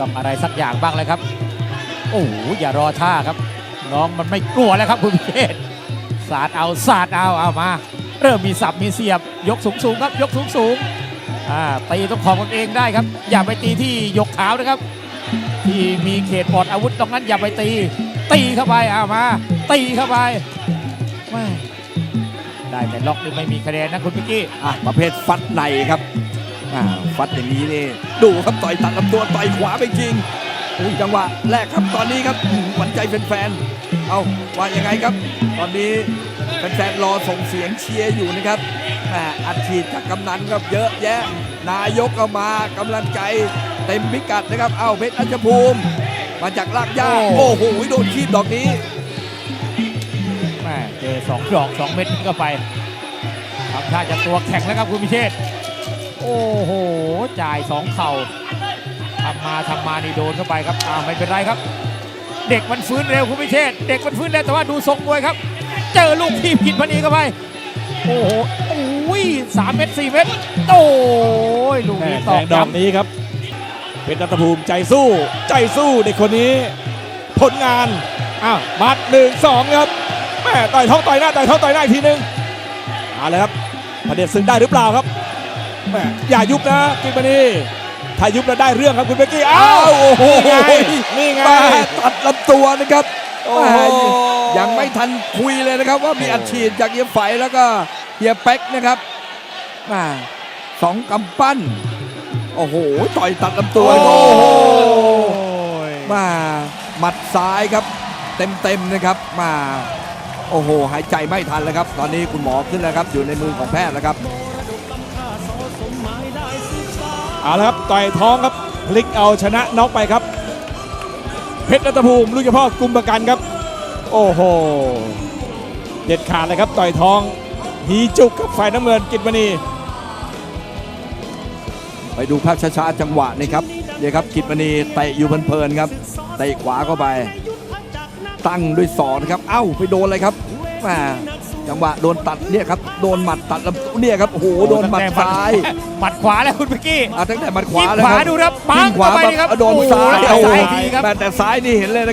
ต้องอะไรสักอย่างบ้างเลยครับ โอ้โหอย่ารอท่าครับ น้องมันไม่กลัวแล้วครับคุณพิเชษสาดเอาสาดเอาเอามา เริ่มมีสับมีเสียบ ยกสูงสูงครับ ยกสูงสูงอ่าตีต้องของตนเองได้ครับ อย่าไปตีที่ยกเท้านะครับ ที่มีเขตปลอดอาวุธตรงนั้นอย่าไปตี ตีเข้าไปเอามา ตีเข้าไปแม่ได้แต่ล็อกนี่ไม่มีคะแนนนะคุณพิกกี้อะประเภทฟัดในครับ ฟัดอย่างนี้นี่ดูครับต่อยตัดลำตัวต่อยขวาไปจริงอุ้ยจังหวะแรกครับตอนนี้ครับอืมหวั่นใจแฟนๆเอาว่ายังไงครับ ตอนนี้แฟนๆรอส่งเสียงเชียร์อยู่นะครับแหมอัดฉีดจากกำนันครับเยอะแยะ นายกก็มากำลังใจเต็มพิกัดนะครับ เอาเพชรอัญภูมิ มาจากลากย่าโอ้โอ้โหโดนคีบดอกนี้แม่เจอสองดอกสองเม็ดนี่ก็ไปทำท่าจะตัวแข็งแล้วครับคุณพิเชษ โอ้โห จ่ายสองเข่าทำมาทำมานี่โดนเข้าไปครับอ้าวไม่เป็นไรครับ เด็กมันฟื้นเร็วคุณพิเชษเด็กมันฟื้นเร็วแต่ว่าดูทรงมวยครับ เจอลูกที่ผิดพอดีเข้าไป โอ้โหโอ้ยสามเม็ดสี่เม็ดโอ้ยลูกแม่นี้แทตอกงดอกย้ำนี้ครับเป็นรัตภูมิใจสู้ ใจสู้เด็กคนนี้ ผลงานอ้าวมัดหนึ่งสองครับแม่ต่อยท้องต่อยหน้าต่อยท้องต่อยหน้าอีกทีหนึงเอาเลยครับประเด็นศึกได้หรือเปล่าครับแม่อย่ายุบนะกินมานี่ถ้ายุบแล้วได้เรื่องครับคุณเบกกี้ อ้าวโอ้โหนี่ไงนี่ไง มาตัดลำตัวนะครับโอ้โห แม่ยังไม่ทันคุยเลยนะครับ ว่ามีอัดฉีดจากเฮียไฝแล้วก็เฮียเป๊กนะครับมาสองกำปั้น โอ้โห ต่อยตัดลำตัวโอ้โห มาหมัดซ้ายครับ เต็มเต็มๆนะครับมาโอ้โห หายใจไม่ทันแล้วครับ ตอนนี้คุณหมอขึ้นแล้วครับ อยู่ในมือของแพทย์แล้วครับ เอาละครับต่อยท้องครับพลิกเอาชนะน็อกไปครับ เพชรรัตภูมิลูกเฉพาะกุมประกันครับ โอ้โห เด็ดขาดเลยครับต่อยท้องหีจุกกับฝ่ายน้ำเงินกิตมณีไปดูภาพช้าๆจังหวะนี่ครับเนี่ยครับกิตมณีเตะอยู่เพลินๆครับเตะขวาเข้าไป ตั้งด้วยศอกนครับเอ้าไปโดนอะไรครับแหม จังหวะโดนตัดเนี่ยครับโดนหมัดตัดลำตัวเนี่ยครับโอ้โหโดนหมัดซ้ายหมัดขวาแล้วคุณพิกกี้อะตั้งแต่หมัดขวาจิ้มแล้วขวาครับดูครับปัจิ้งมขวาเข้าไปปั๊บนี่ครับโดนซ้ายโอ้โหโอ้โหซ้ายทีครับแต่แต่ซ้ายนี่เห็นเลยนะ